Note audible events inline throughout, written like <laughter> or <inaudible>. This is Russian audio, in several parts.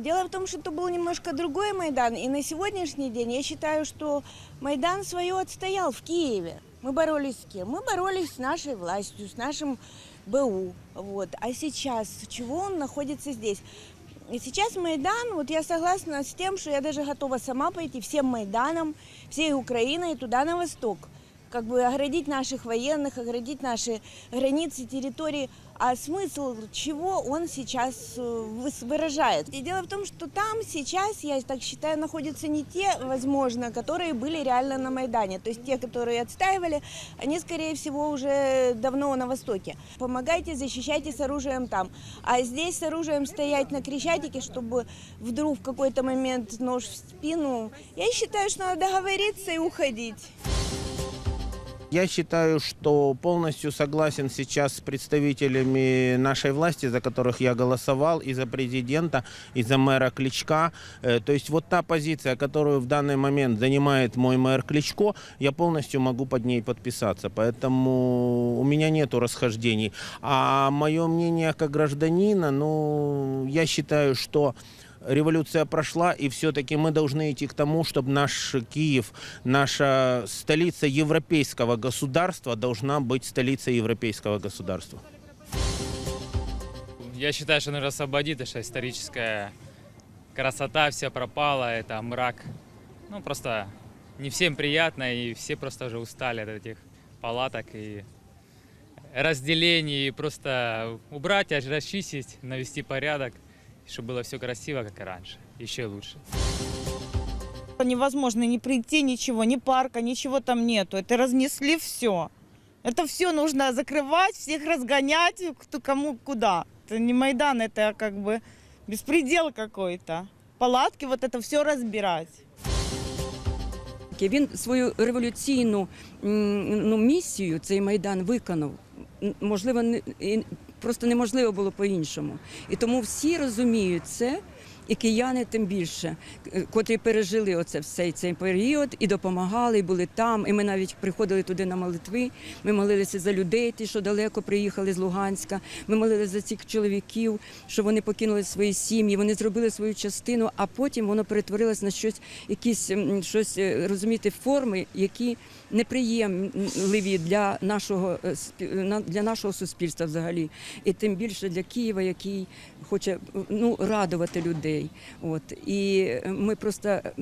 Дело в том, что это был немножко другой Майдан, и на сегодняшний день я считаю, что Майдан свое отстоял в Киеве. Мы боролись с кем? Мы боролись с нашей властью, с нашим БУ. Вот. А сейчас, чего он находится здесь? И сейчас Майдан, вот я согласна с тем, что я даже готова сама пойти всем Майданом, всей Украиной туда на восток. Как бы оградить наших военных, оградить наши границы, территории. А смысл чего он сейчас э, выражает? И дело в том, что там сейчас, я так считаю, находятся не те, возможно, которые были реально на Майдане. То есть те, которые отстаивали, они, скорее всего, уже давно на Востоке. Помогайте, защищайте с оружием там. А здесь с оружием стоять на Крещатике, чтобы вдруг в какой-то момент нож в спину. Я считаю, что надо договориться и уходить. Я считаю, что полностью согласен сейчас с представителями нашей власти, за которых я голосовал, и за президента, и за мэра Кличка. Э, То есть вот та позиция, которую в данный момент занимает мой мэр Кличко, я полностью могу под ней подписаться. Поэтому у меня нету расхождений. А мое мнение как гражданина, ну, я считаю, что революция прошла, и все-таки мы должны идти к тому, чтобы наш Киев, наша столица европейского государства должна быть столицей европейского государства. Я считаю, что нужно освободить, что историческая красота вся пропала, это мрак. Ну, просто не всем приятно, и все просто уже устали от этих палаток и разделений, и просто убрать, расчистить, навести порядок, чтобы было все красиво, как и раньше, еще лучше. Невозможно не прийти, ничего, ни парка, ничего там нету. Это разнесли все. Это все нужно закрывать, всех разгонять, кто кому куда. Это не Майдан, это как бы беспредел какой-то. Палатки, вот это все разбирать. Він свою революційну м, ну, місію цей майдан виконав. М, Можливо, не- і просто неможливо було по-іншому. І тому всі розуміють це. І кияни тим більше, е, котрі пережили оце все цей період і допомагали, і були там. І ми навіть приходили туди на молитви. Ми молилися за людей, ті, що далеко приїхали з Луганська. Ми молилися за цих чоловіків, що вони покинули свої сім'ї, вони зробили свою частину, а потім воно перетворилось на щось, якісь щось е, розумієте, форми, які неприємливі для нашого е, для нашого суспільства взагалі, і тим більше для Києва, який хоче ну радувати людей. От і е, ми просто е,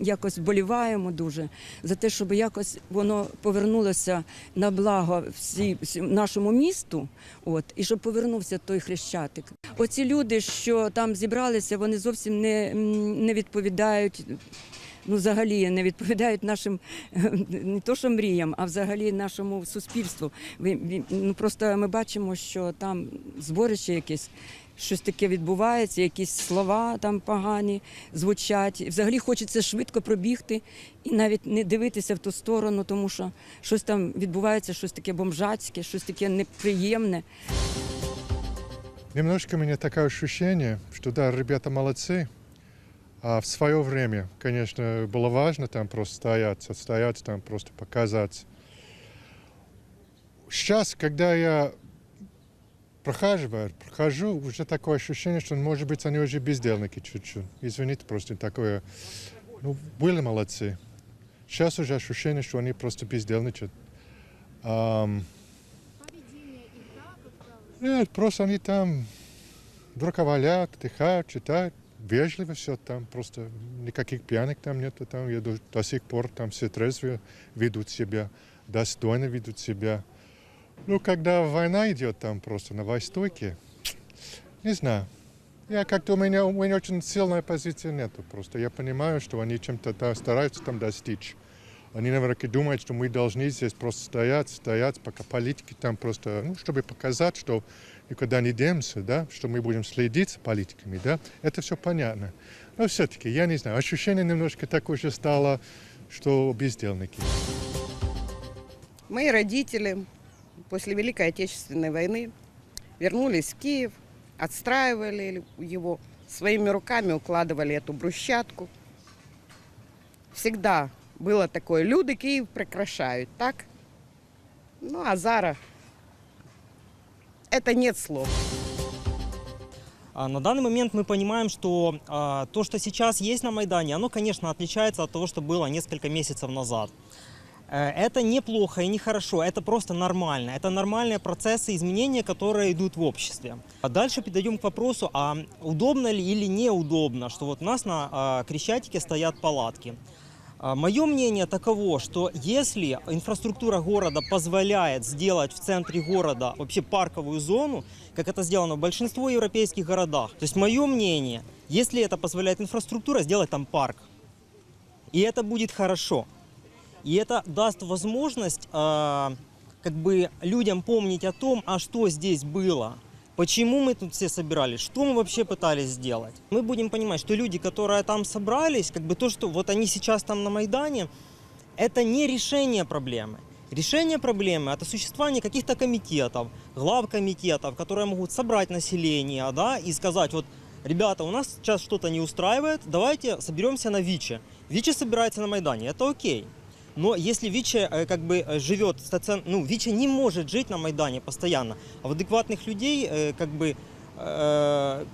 якось вболіваємо дуже за те, щоб якось воно повернулося на благо всі, всі нашому місту. От і щоб повернувся той хрещатик. Оці люди, що там зібралися, вони зовсім не, не відповідають. Ну, взагалі не відповідають нашим не то, що мріям, а взагалі нашому суспільству. Ну просто ми бачимо, що там зборище якесь. Щось таке відбувається, якісь слова там погані звучать. Взагалі хочеться швидко пробігти і навіть не дивитися в ту сторону, тому що щось там відбувається, щось таке бомжацьке, щось таке неприємне. Немножко у меня такое ощущение, что да, ребята молодцы, а в свое время, конечно, было важно там просто стоять, отстоять, там просто показать. Сейчас, когда я прохаживаю, прохожу, уже такое ощущение, что, может быть, они уже бездельники чуть-чуть. Извините, просто такое. Ну, были молодцы. Сейчас уже ощущение, что они просто бездельничают. Ам, Нет, просто они там руководят, отдыхают, читают. Вежливо все там, просто никаких пьяных там нету. Там я до, до сих пор там все трезвые ведут себя, достойно ведут себя. Ну, когда война идет там просто на Востоке, не знаю. Я как-то у меня, у меня очень сильная позиция нету просто. Я понимаю, что они чем-то да, стараются там достичь. Они, наверное, думают, что мы должны здесь просто стоять, стоять, пока политики там просто, ну, чтобы показать, что никуда не демся, да, что мы будем следить за политиками, да, это все понятно. Но все-таки, я не знаю, ощущение немножко так уже стало, что бездельники. Мои родители после Великой Отечественной войны вернулись в Киев, отстраивали его, своими руками укладывали эту брусчатку. Всегда было такое, люди Киев прекращают, так? Ну, а Зара, это нет слов. А на данный момент мы понимаем, что а, то, что сейчас есть на Майдане, оно, конечно, отличается от того, что было несколько месяцев назад. Э, Это неплохо и нехорошо, это просто нормально. Это нормальные процессы изменения, которые идут в обществе. А дальше перейдем к вопросу, а удобно ли или неудобно, что вот у нас на а, Крещатике стоят палатки. Мое мнение таково, что если инфраструктура города позволяет сделать в центре города вообще парковую зону, как это сделано в большинстве европейских городах, то есть мое мнение, если это позволяет инфраструктура, сделать там парк. И это будет хорошо. И это даст возможность э, как бы людям помнить о том, а что здесь было, почему мы тут все собирались, что мы вообще пытались сделать. Мы будем понимать, что люди, которые там собрались, как бы то, что вот они сейчас там на Майдане, это не решение проблемы. Решение проблемы – это существование каких-то комитетов, глав комитетов, которые могут собрать население да, и сказать, вот, ребята, у нас сейчас что-то не устраивает, давайте соберемся на ВИЧе. ВИЧе собирается на Майдане, это окей. Но если ВИЧе э, как бы э, живет стацион... ну ВИЧе не может жить на Майдане постоянно, а в адекватных людей э, как бы э,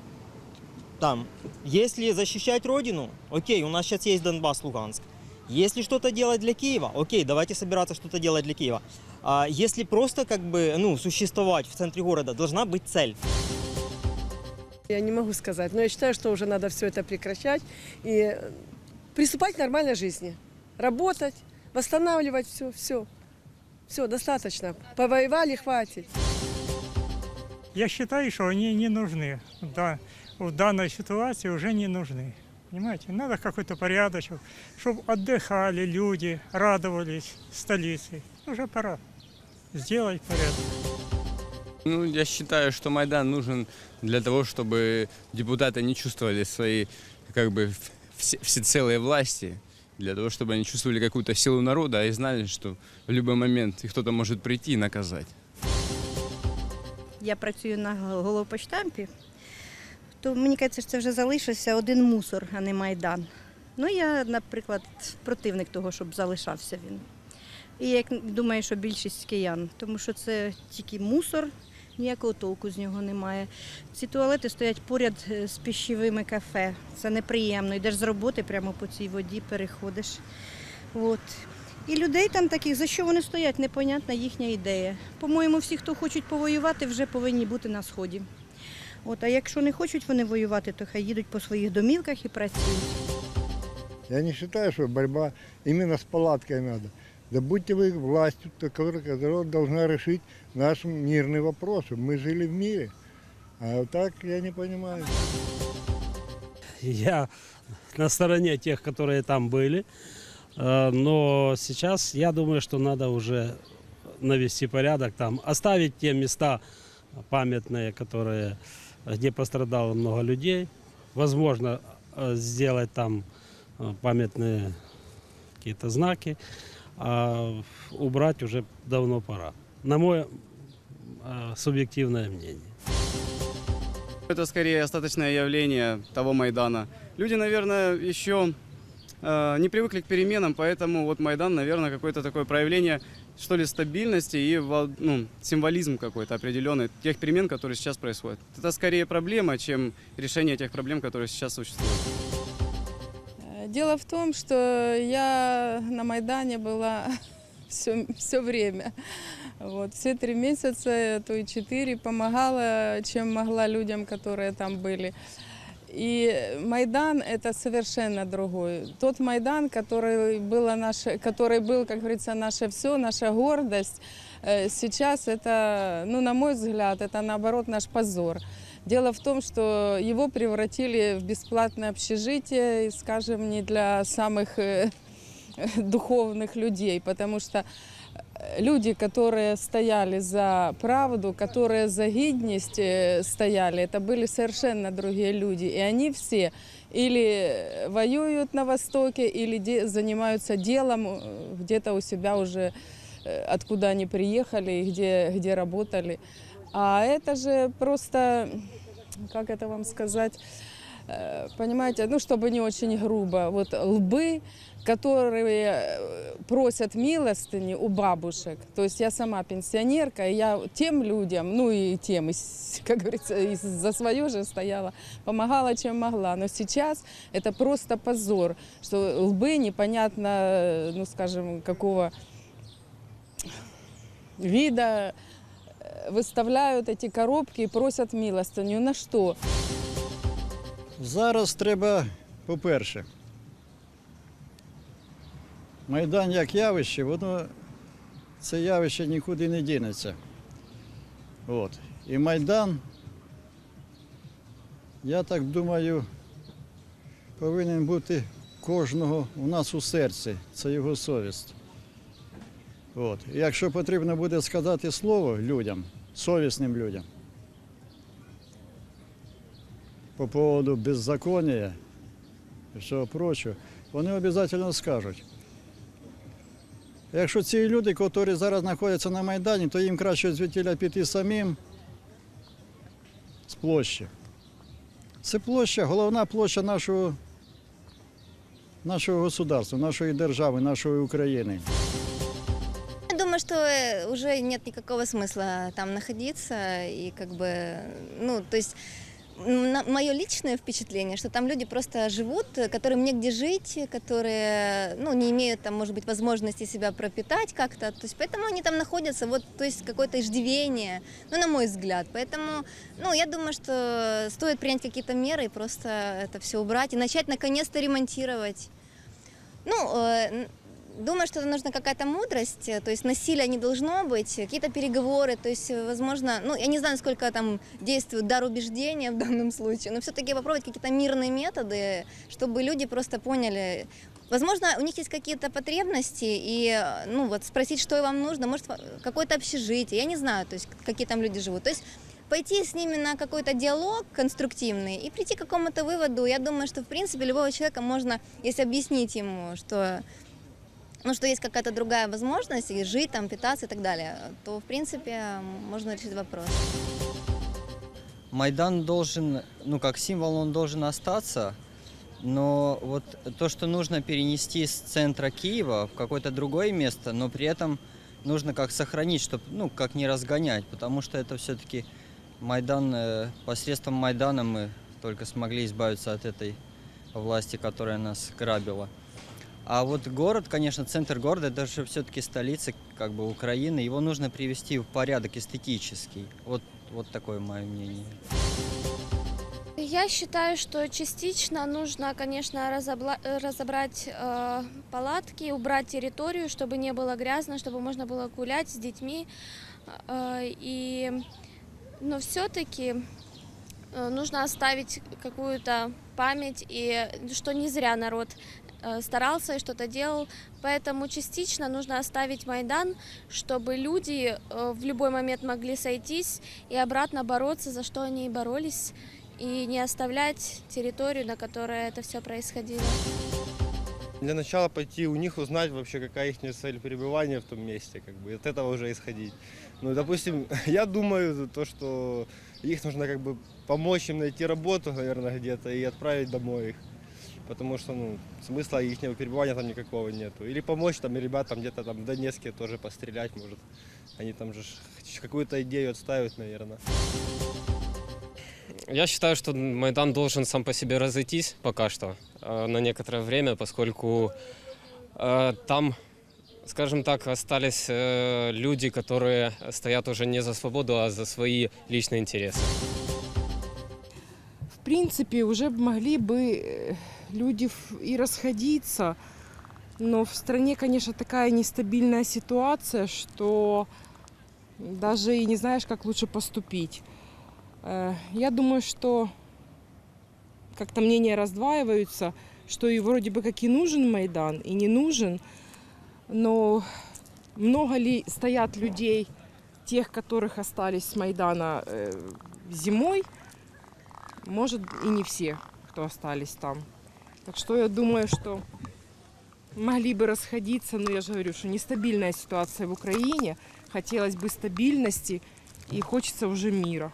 там, если защищать родину, окей, у нас сейчас есть Донбасс, Луганск. Если что-то делать для Киева, окей, давайте собираться что-то делать для Киева. А если просто как бы ну существовать в центре города, должна быть цель. Я не могу сказать, но я считаю, что уже надо все это прекращать и приступать к нормальной жизни. Работать, восстанавливать все, все. Все, достаточно. Повоевали, хватит. Я считаю, что они не нужны. Да, в данной ситуации уже не нужны. Понимаете, надо какой-то порядочек, чтобы отдыхали люди, радовались столице. Уже пора сделать порядок. Ну, я считаю, что Майдан нужен для того, чтобы депутаты не чувствовали свои, как бы, все, всецелой власти, для того, чтобы они чувствовали какую-то силу народа и знали, что в любой момент их кто-то может прийти и наказать. я працюю на головпочтампі, то мені кажеться, що це вже залишився один мусор, а не майдан. Ну, я, наприклад, противник того, щоб залишався він. І я думаю, що більшість киян, тому що це тільки мусор, ніякого толку з нього немає. Ці туалети стоять поряд е, з піщовими кафе. Це неприємно. Йдеш з роботи прямо по цій воді, переходиш. От. І людей там таких, за що вони стоять, непонятна їхня ідея. По-моєму, всі, хто хочуть повоювати, вже повинні бути на сході. От, а якщо не хочуть вони воювати, то хай їдуть по своїх домівках і працюють. Я не считаю, что борьба именно с палаткой надо. Да будьте вы властью, которая, должна решить наш мирный вопрос, чтобы мы жили в мире. А так я не понимаю. Я на стороне тех, которые там были. Э, Но сейчас я думаю, что надо уже навести порядок там, оставить те места памятные, которые, где пострадало много людей. Возможно, э, сделать там э, памятные какие-то знаки, а убрать уже давно пора. На мое э, субъективное мнение. Это скорее остаточное явление того Майдана. Люди, наверное, еще э, не привыкли к переменам, поэтому вот Майдан, наверное, какое-то такое проявление, что ли, стабильности и ну, символизм какой-то определенный тех перемен, которые сейчас происходят. Это скорее проблема, чем решение тех проблем, которые сейчас существуют. Дело в том, что я на Майдане была <laughs> все, все время. Вот, все три месяца, то и четыре, помогала, чем могла людям, которые там были. И Майдан это совершенно другой. Тот Майдан, который, было наше, который был, как говорится, наше все, наша гордость, э, сейчас это, ну, на мой взгляд, это наоборот наш позор. Дело в том, что его превратили в бесплатное общежитие, скажем, не для самых э, <laughs> духовных людей, потому что э, люди, которые стояли за правду, которые за гидность э, стояли, это были совершенно другие люди. И они все или воюют на Востоке, или занимаются делом где-то у себя уже, откуда они приехали где, где работали. А это же просто, как это вам сказать, э, понимаете, ну, чтобы не очень грубо, вот лбы которые э, просят милостыни у бабушек. То есть я сама пенсионерка, и я тем людям, ну и тем, <laughs> как говорится, за свое же стояла, помогала, чем могла. Но сейчас это просто позор, что лбы непонятно, э, ну скажем, какого вида э, выставляют эти коробки и просят милостыню. На что? Зараз треба, по-перше, Майдан як явище, воно це явище нікуди не дінеться. От. І Майдан, я так думаю, повинен бути кожного у нас у серці. Це його совість. От. Якщо потрібно буде сказати слово людям, совісним людям, по поводу беззакония і всього прочого, вони обов'язково скажуть. Якщо ці люди, які зараз знаходяться на Майдані, то їм краще звідтіля піти самим з площі. Це площа, головна площа нашого, нашого государства, нашої держави, нашої України. Думаю, что э, уже нет никакого смысла там находиться и как бы, ну, то есть мое личное впечатление, что там люди просто живут, которым негде жить, которые, ну, не имеют там, может быть, возможности себя пропитать как-то, то есть поэтому они там находятся, вот, то есть какое-то иждивение, ну, на мой взгляд, поэтому, ну, я думаю, что стоит принять какие-то меры и просто это все убрать и начать наконец-то ремонтировать. Ну, э, думаю, что нужна какая-то мудрость, э, то есть насилия не должно быть, какие-то переговоры, то есть, э, возможно, ну, я не знаю, сколько там действует дар убеждения в данном случае, но все-таки попробовать какие-то мирные методы, чтобы люди просто поняли, Возможно, у них есть какие-то потребности, и э, ну вот спросить, что вам нужно, может какое-то общежитие, я не знаю, то есть какие там люди живут. То есть пойти с ними на какой-то диалог конструктивный и прийти к какому-то выводу. Я думаю, что в принципе любого человека можно, если объяснить ему, что ну, что есть какая-то другая возможность и жить, там, питаться и так далее, то, в принципе, можно решить вопрос. Майдан должен, ну как символ, он должен остаться, но вот то, что нужно перенести с центра Киева в какое-то другое место, но при этом нужно как сохранить, чтобы, ну, как не разгонять, потому что это все-таки Майдан, э, посредством Майдана мы только смогли избавиться от этой власти, которая нас грабила. А вот город, конечно, центр города, это же все-таки столица как бы Украины, его нужно привести в порядок эстетический. Вот, вот такое мое мнение. Я считаю, что частично нужно, конечно, разобла- э, разобрать э, палатки, убрать территорию, чтобы не было грязно, чтобы можно было гулять с детьми. Э, и... Но все-таки нужно оставить какую-то память, и что не зря народ э, старался и что-то делал. Поэтому частично нужно оставить Майдан, чтобы люди э, в любой момент могли сойтись и обратно бороться, за что они и боролись, и не оставлять территорию, на которой это все происходило. Для начала пойти у них узнать вообще, какая их цель пребывания в том месте, как бы, от этого уже исходить. Ну, допустим, <laughs> я думаю, то, что их нужно как бы помочь им найти работу, наверное, где-то и отправить домой их. Потому что, ну, смысла их перебывания там никакого нету. Или помочь там ребятам где-то там в Донецке тоже пострелять, может. Они там же какую-то идею отставят, наверное. Я считаю, что Майдан должен сам по себе разойтись пока что э, на некоторое время, поскольку э, там, скажем так, остались э, люди, которые стоят уже не за свободу, а за свои личные интересы. В принципе, уже могли бы э, люди и расходиться, но в стране, конечно, такая нестабильная ситуация, что даже и не знаешь, как лучше поступить. Э, Я думаю, что как-то мнения раздваиваются, что и вроде бы как и нужен Майдан, и не нужен, но много ли стоят людей, тех, которых остались с Майдана э, зимой, может и не все, кто остались там. Так что я думаю, что могли бы расходиться, но я же говорю, что нестабильная ситуация в Украине, хотелось бы стабильности и хочется уже мира.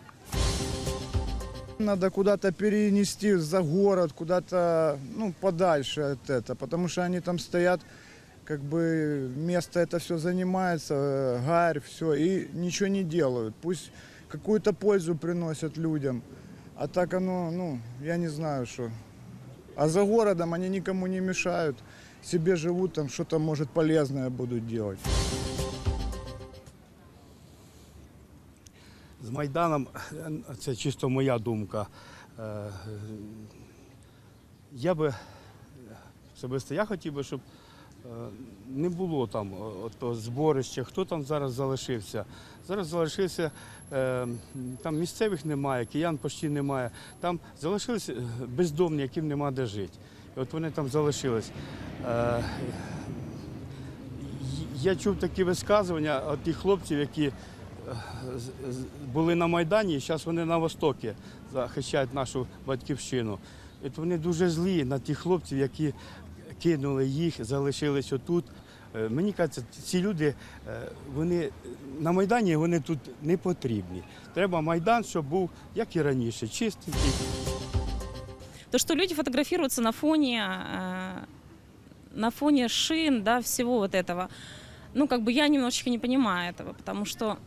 Надо куда-то перенести за город, куда-то ну, подальше от этого, потому что они там стоят, как бы место это все занимается, э, гарь, все, и ничего не делают. Пусть какую-то пользу приносят людям, а так оно, ну, я не знаю, что. А за городом они никому не мешают, себе живут, там что-то, может, полезное будут делать. З Майданом, це чисто моя думка. е, Я би особисто я хотів би, щоб не було там ото зборища, хто там зараз залишився. Зараз залишився, е, там місцевих немає, киян почти немає. Там залишилися бездомні, яким нема де жити. От вони там залишились. Е, Я чув такі висказування від тих хлопців, які е, були на Майдані, і зараз вони на Востокі захищають нашу батьківщину. Вони дуже злі на тих хлопців, які кинули їх, залишились отут. Е, Мені кажеться, ці люди, е, вони на Майдані вони тут не потрібні. Треба Майдан, щоб був, як і раніше, чистенький. То, что люди фотографируются на фоне, э, на фоне шин, да, всего вот этого, ну, как бы я немножечко не понимаю этого, потому что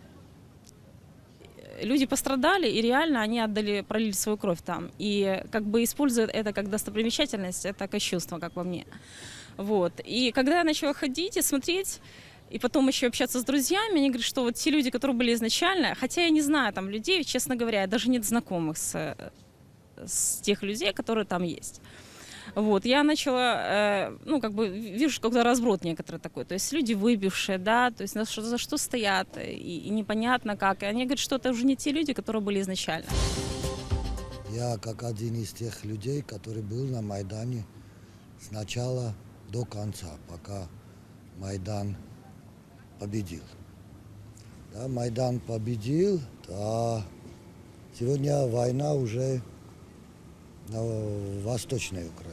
люди пострадали, и реально они отдали, пролили свою кровь там. И как бы используют это как достопримечательность, это кощунство, как по мне. Вот. И когда я начала ходить и смотреть, и потом еще общаться с друзьями, они говорят, что вот те люди, которые были изначально, хотя я не знаю там людей, честно говоря, я даже нет знакомых с, э, с тех людей, которые там есть. Вот, я начала, э, ну, как бы, вижу какой-то разброд некоторый такой. То есть люди выбившие, да, то есть на что, за что стоят, и, и непонятно как. И они говорят, что это уже не те люди, которые были изначально. Я как один из тех людей, который был на Майдане с начала до конца, пока Майдан победил. Да, Майдан победил, а сегодня война уже на Восточной Украине.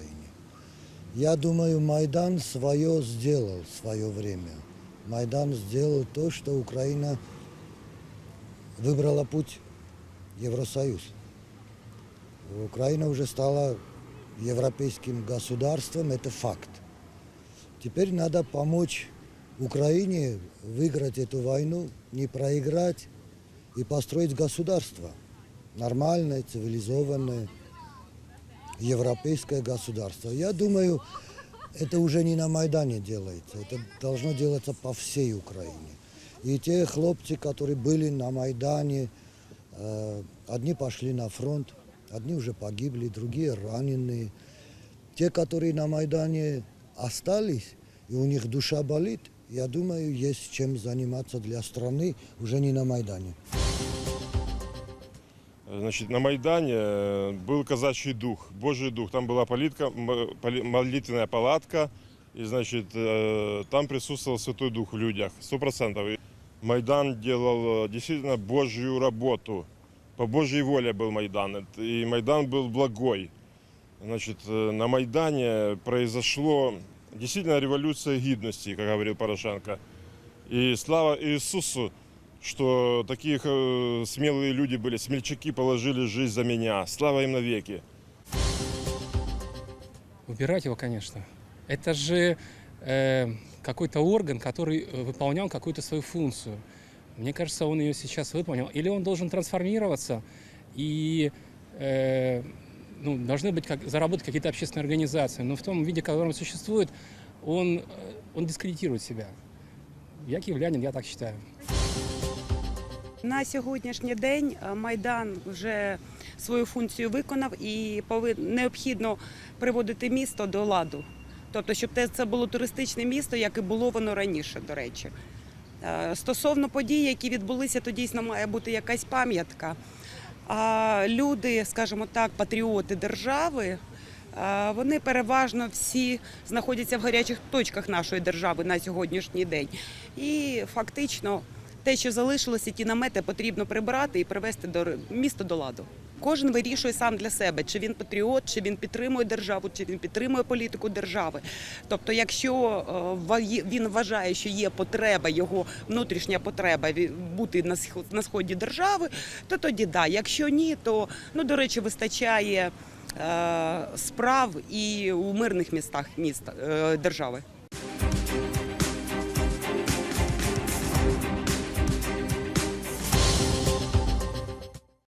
Я думаю, Майдан свое сделал в свое время. Майдан сделал то, что Украина выбрала путь Евросоюз. Украина уже стала европейским государством, это факт. Теперь надо помочь Украине выиграть эту войну, не проиграть и построить государство. Нормальное, цивилизованное, европейское государство. Я думаю, это уже не на Майдане делается, это должно делаться по всей Украине. И те хлопцы, которые были на Майдане, э, одни пошли на фронт, одни уже погибли, другие раненые. Те, которые на Майдане остались, и у них душа болит, я думаю, есть чем заниматься для страны уже не на Майдане. Значит, на Майдане э, был казачий дух, Божий дух. Там была политка, молитвенная палатка, и, значит, э, там присутствовал Святой Дух в людях, сто процентов. Майдан делал э, действительно Божью работу. По Божьей воле был Майдан, и Майдан был благой. Значит, на Майдане произошло действительно революция гидности, как говорил Порошенко. И слава Иисусу, что такие э, смелые люди были, смельчаки положили жизнь за меня. Слава им навеки. Убирать его, конечно. Это же э, какой-то орган, который э, выполнял какую-то свою функцию. Мне кажется, он ее сейчас выполнил. Или он должен трансформироваться и э, ну, должны быть как, заработать какие-то общественные организации. Но в том виде, в котором он существует, он, э, он дискредитирует себя. Я киевлянин, я так считаю. На сьогоднішній день е, Майдан вже свою функцію виконав і необхідно приводити місто до ладу. Тобто, щоб це було туристичне місто, як і було воно раніше, до речі. Е, Стосовно подій, які відбулися, то дійсно має бути якась пам'ятка. А люди, скажімо так, патріоти держави, е, вони переважно всі знаходяться в гарячих точках нашої держави на сьогоднішній день. І фактично те, що залишилося, ті намети потрібно прибрати і привести до місто до ладу. Кожен вирішує сам для себе, чи він патріот, чи він підтримує державу, чи він підтримує політику держави. Тобто, якщо е, він вважає, що є потреба, його внутрішня потреба бути на на сході держави, то тоді да. Якщо ні, то ну до речі, вистачає е, справ і у мирних містах міста е, держави.